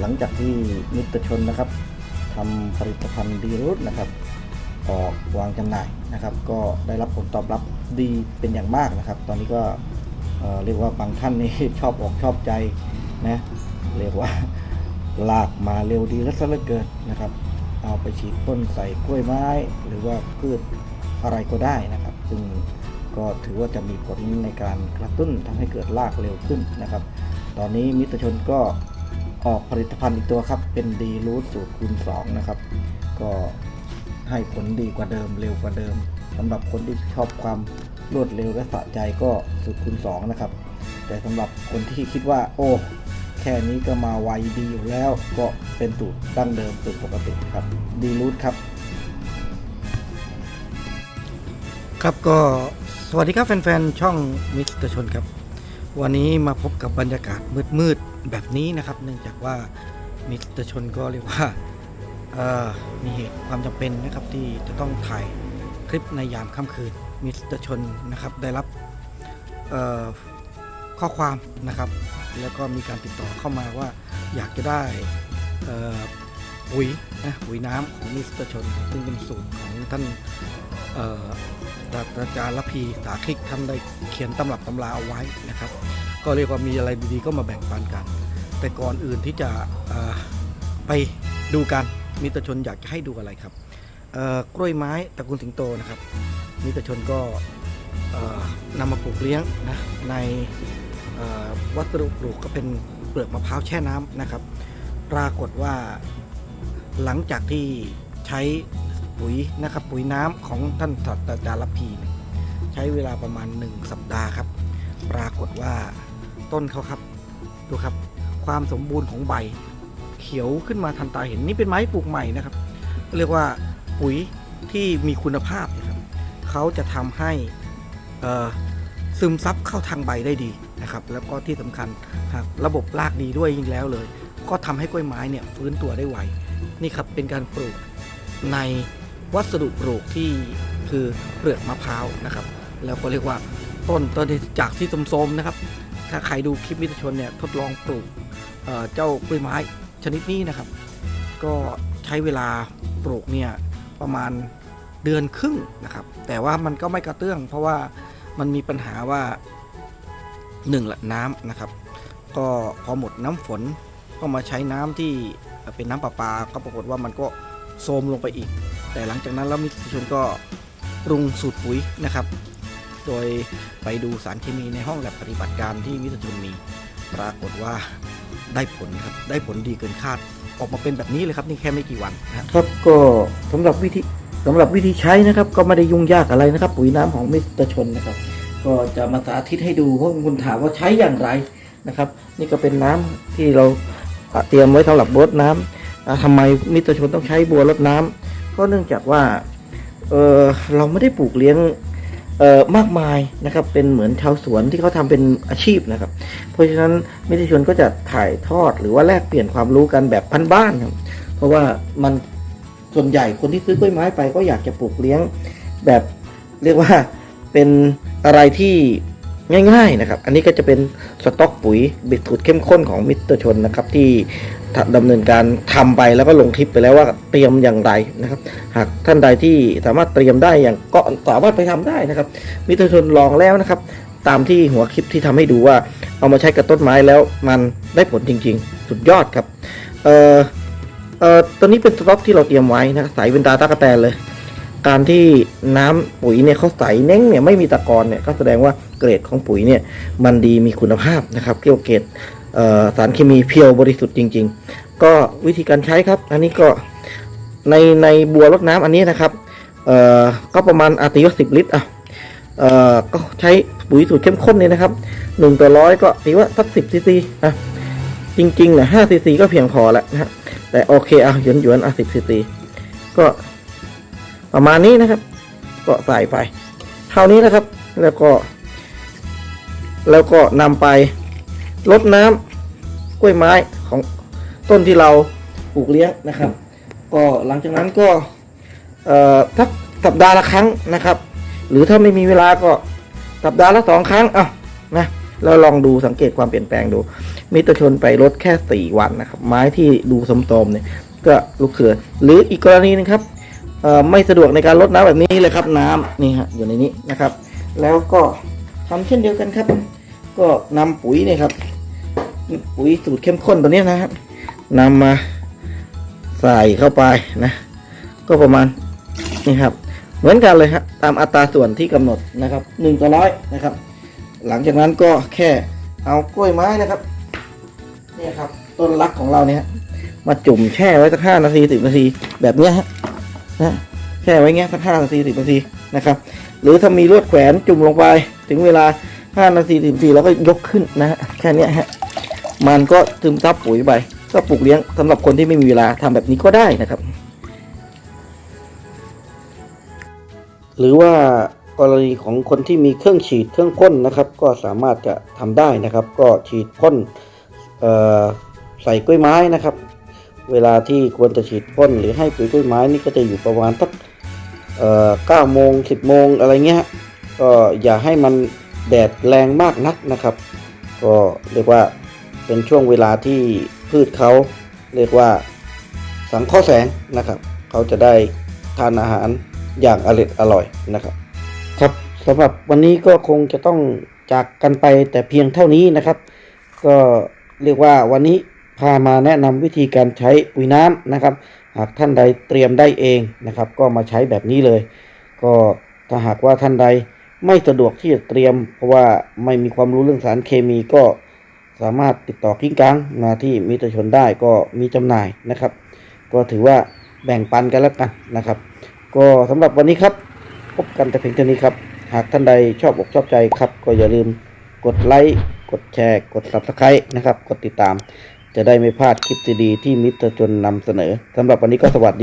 หลังจากที่มิตรชนนะครับทำผลิตภัณฑ์ดีรูทนะครับ ออกวางจำหน่ายนะครับ ก็ได้รับผลตอบรับดีเป็นอย่างมากนะครับ ตอนนี้ก็เเรียกว่าบางท่านนี่ชอบอกชอบใจนะเรียกว่าลากมาเร็วดีและซะเหลือเกินนะครับ เอาไปฉีดต้นใส่กล้วยไม้ หรือว่าพืชอะไรก็ได้นะครับ ซึ่งก็ถือว่าจะมีผลในการกระตุ้นทำให้เกิดรากเร็วขึ้นนะครับ ตอนนี้มิตรชนก็ ออกผลิตภัณฑ์อีกตัวครับ เป็นดีรูทสูตรคูณ2นะครับ ก็ให้ผลดีกว่าเดิมเร็วกว่าเดิมสำหรับคนที่ชอบความรวดเร็วและสะใจก็สูตรคูณ2นะครับ แต่สำหรับคนที่คิดว่า โอ้แค่นี้ก็มาไวดีอยู่แล้วก็เป็นสูตรดั้งเดิมสูตรปกติครับดีรูทครับครับก็สวัสดีครับแฟนๆ ช่องมิสเตอร์ชนครับ วันนี้มาพบกับบรรยากาศมืดๆ แบบนี้นะครับ เนื่องจากว่ามิตรชนก็เรียกว่ามีเหตุความจำเป็นนะครับที่จะต้องถ่ายคลิปในยามค่ำคืนมิตรชนนะครับได้รับข้อความนะครับ แล้วก็มีการติดต่อเข้ามาว่าอยากจะได้ปุ๋ยนะปุ๋ยน้ำของมิสเตอร์ชน ซึ่งเป็นสูตรของท่านศาสตราจารย์ละพีสาคลิกท่านได้เขียนตำรับตำราเอาไว้นะครับ ก็เรียกว่ามีอะไรดีๆก็มาแบ่งปันกัน แต่ก่อนอื่นที่จะไปดูกันมิตรชนอยากจะให้ดูอะไรครับกล้วยไม้ตระกูลสิงโตนะครับมิตรชนก็นำมาปลูกเลี้ยงนะในวัสดุปลูกก็เป็นเปลือกมะพร้าวแช่น้ำนะครับ ปรากฏว่าหลังจากที่ใช้ปุ๋ยนะครับปุ๋ยน้ำของท่านศาสตราจารย์ลพี ใช้เวลาประมาณ 1 สัปดาห์ครับ ปรากฏว่า ต้นเขาครับ ดูครับ ความสมบูรณ์ของใบ เขียวขึ้นมาทันตาเห็นนี่เป็นไม้ปลูกใหม่นะครับ เรียกว่าปุ๋ยที่มีคุณภาพนะครับเขาจะทำให้ซึมซับเข้าทางใบได้ดีนะครับ แล้วก็ที่สำคัญหากระบบรากดีด้วยยิ่งแล้วเลย ก็ทำให้กล้วยไม้เนี่ยฟื้นตัวได้ไวนี่ครับเป็นการปลูกในวัสดุปลูกที่คือเปลือกมะพร้าวนะครับ แล้วก็เรียกว่าต้นต้นจากที่สมๆนะครับ ถ้าใครดูคลิปมิตรชนเนี่ยทดลองปลูกเเจ้ากล้วยไม้ชนิดนี้นะครับ ก็ใช้เวลาปลูกเนี่ยประมาณเดือนครึ่งนะครับ แต่ว่ามันก็ไม่กระเตื้อง เพราะว่ามันมีปัญหาว่าหนึ่งละน้ำนะครับ ก็พอหมดน้ำฝนก็มาใช้น้ำที่เป็นน้ำประปา ก็ปรากฏว่ามันก็โทรมลงไปอีก แต่หลังจากนั้นแล้วมิตรชนก็ปรุงสูตรปุ๋ยนะครับ โดยไปดูสารเคมีในห้องแลบปฏิบัติการที่มิตรชนมี ปรากฏว่าได้ผลครับ ได้ผลดีเกินคาด ออกมาเป็นแบบนี้เลยครับนี่แค่ไม่กี่วันนะครับก็สำหรับวิธีสำหรับวิธีใช้นะครับ ก็ไม่ได้ยุ่งยากอะไรนะครับ ปุ๋ยน้ำของมิสเตอร์ชนนะครับ ก็จะมาสาธิตให้ดูเพราะคุณถามว่าใช้อย่างไรนะครับ นี่ก็เป็นน้ำที่เราเตรียมไว้สำหรับรดน้ำอ่าทำไมมิตรชนต้องใช้บัวรดน้ำก็เนื่องจากว่าเออเราไม่ได้ปลูกเลี้ยง มากมายนะครับเป็นเหมือนชาวสวนที่เขาทำเป็นอาชีพนะครับ เพราะฉะนั้นมิตรชนก็จะถ่ายทอดหรือว่าแลกเปลี่ยนความรู้กันแบบพันบ้านครับเพราะว่ามันส่วนใหญ่คนที่ซื้อกล้วยไม้ไปก็อยากจะปลูกเลี้ยงแบบเรียกว่าเป็นอะไรที่ ง่ายๆนะครับ อันนี้ก็จะเป็นสต็อกปุ๋ยบิดสูตรเข้มข้นของมิตรชนนะครับที่ดำเนินการทำไปแล้วก็ลงคลิปไปแล้วว่าเตรียมอย่างไรนะครับ หากท่านใดที่สามารถเตรียมได้อย่างก็สามารถไปทำได้นะครับ มิตรชนลองแล้วนะครับ ตามที่หัวคลิปที่ทำให้ดูว่าเอามาใช้กับต้นไม้แล้วมันได้ผลจริง ๆ สุดยอดครับเอ่อเอ่อตัวนี้เป็นสต็อกที่เราเตรียมไว้นะใสเป็นตาตะกะแตนเลย การที่น้ำปุ๋ยเนี่ยเขาใสเน้งเนี่ยไม่มีตะกอนเนี่ยก็แสดงว่าเกรดของปุ๋ยเนี่ยมันดีมีคุณภาพนะครับเกี่ยวเกรดสารเคมีเพียวบริสุทธิ์จริง ๆ ก็วิธีการใช้ครับ อันนี้ก็ในในบัวรดน้ำอันนี้นะครับเออก็ประมาณอาติวสิบลิตรอะก็ใช้ปุ๋ยสูตรเข้มข้นเนี่ยนะครับหนึ่งต่อร้อยก็ตีว่าสักสิบซีซีอะจริงๆนี่ยห้าซีซีก็เพียงพอแล้วนะฮะแต่โอเคเอาหยวนหยวนๆอะสิบซีซีก็ ประมาณนี้นะครับ ก็ใส่ไป เท่านี้นะครับ แล้วก็ แล้วก็นำไปลดน้ำกล้วยไม้ของต้นที่เราปลูกเลี้ยงนะครับ ก็หลังจากนั้นก็สักสัปดาห์ละครั้งนะครับ หรือถ้าไม่มีเวลาก็สัปดาห์ละสองครั้งอะนะแล้วลองดูสังเกตความเปลี่ยนแปลงดู มิตรชนไปลดแค่4วันนะครับ ไม้ที่ดูสมโทรมเนี่ยก็ลูกเสือหรืออีกกรณีนึงครับ ไม่สะดวกในการลดน้ำแบบนี้เลยครับน้ำนี่ฮะอยู่ในนี้นะครับ แล้วก็ทำเช่นเดียวกันครับ ก็นำปุ๋ยเนี่ยครับ ปุ๋ยสูตรเข้มข้นตัวนี้นะครับนำมาใส่เข้าไปนะ ก็ประมาณนี่ครับ เหมือนกันเลยครับตามอัตราส่วนที่กำหนดนะครับหนึ่งต่อร้อยนะครับ หลังจากนั้นก็แค่เอากล้วยไม้นะครับเนี่ยครับต้นรักของเราเนี่ยมาจุ่มแช่ไว้สักห้านาทีสิบนาทีแบบเนี้ยฮะ นะแช่ไว้เงี้ยสักห้านาทีสิบนาทีนะครับ หรือถ้ามีลวดแขวนจุ่มลงไปถึงเวลาห้านาทีสิบนาทีเราก็ยกขึ้นนะฮะแค่เนี้ยฮะมันก็ซึมซับปุ๋ยไปก็ปลูกเลี้ยงสำหรับคนที่ไม่มีเวลาทำแบบนี้ก็ได้นะครับ หรือว่ากรณีของคนที่มีเครื่องฉีดเครื่องพ่นนะครับ ก็สามารถจะทำได้นะครับ ก็ฉีดพ่นใส่กล้วยไม้นะครับ เวลาที่ควรจะฉีดพ่นหรือให้ปุ๋ยกล้วยไม้นี่ก็จะอยู่ประมาณสักเอ่อเก้าโมงสิบโมงอะไรเงี้ยก็อย่าให้มันแดดแรงมากนักนะครับ ก็เรียกว่าเป็นช่วงเวลาที่พืชเขาเรียกว่าสังเคราะห์แสงนะครับ เขาจะได้ทานอาหารอย่างอร่อยอร่อยนะครับครับสำหรับวันนี้ก็คงจะต้องจากกันไปแต่เพียงเท่านี้นะครับ ก็เรียกว่าวันนี้ พามาแนะนำวิธีการใช้ปุ๋ยน้ำนะครับ หากท่านใดเตรียมได้เองนะครับ ก็มาใช้แบบนี้เลย ก็ถ้าหากว่าท่านใดไม่สะดวกที่จะเตรียม เพราะว่าไม่มีความรู้เรื่องสารเคมีก็สามารถติดต่อกิ้งกังมาที่มิตรชนได้ก็มีจำหน่ายนะครับ ก็ถือว่าแบ่งปันกันแล้วกันนะครับ ก็สำหรับวันนี้ครับ พบกันแต่เพียงเท่านี้ครับ หากท่านใดชอบอกชอบใจครับ ก็อย่าลืมกดไลค์กดแชร์ กด subscribe นะครับ กดติดตาม จะได้ไม่พลาดคลิปดีๆที่มิตรชนนำเสนอสำหรับวันนี้ก็สวัสดี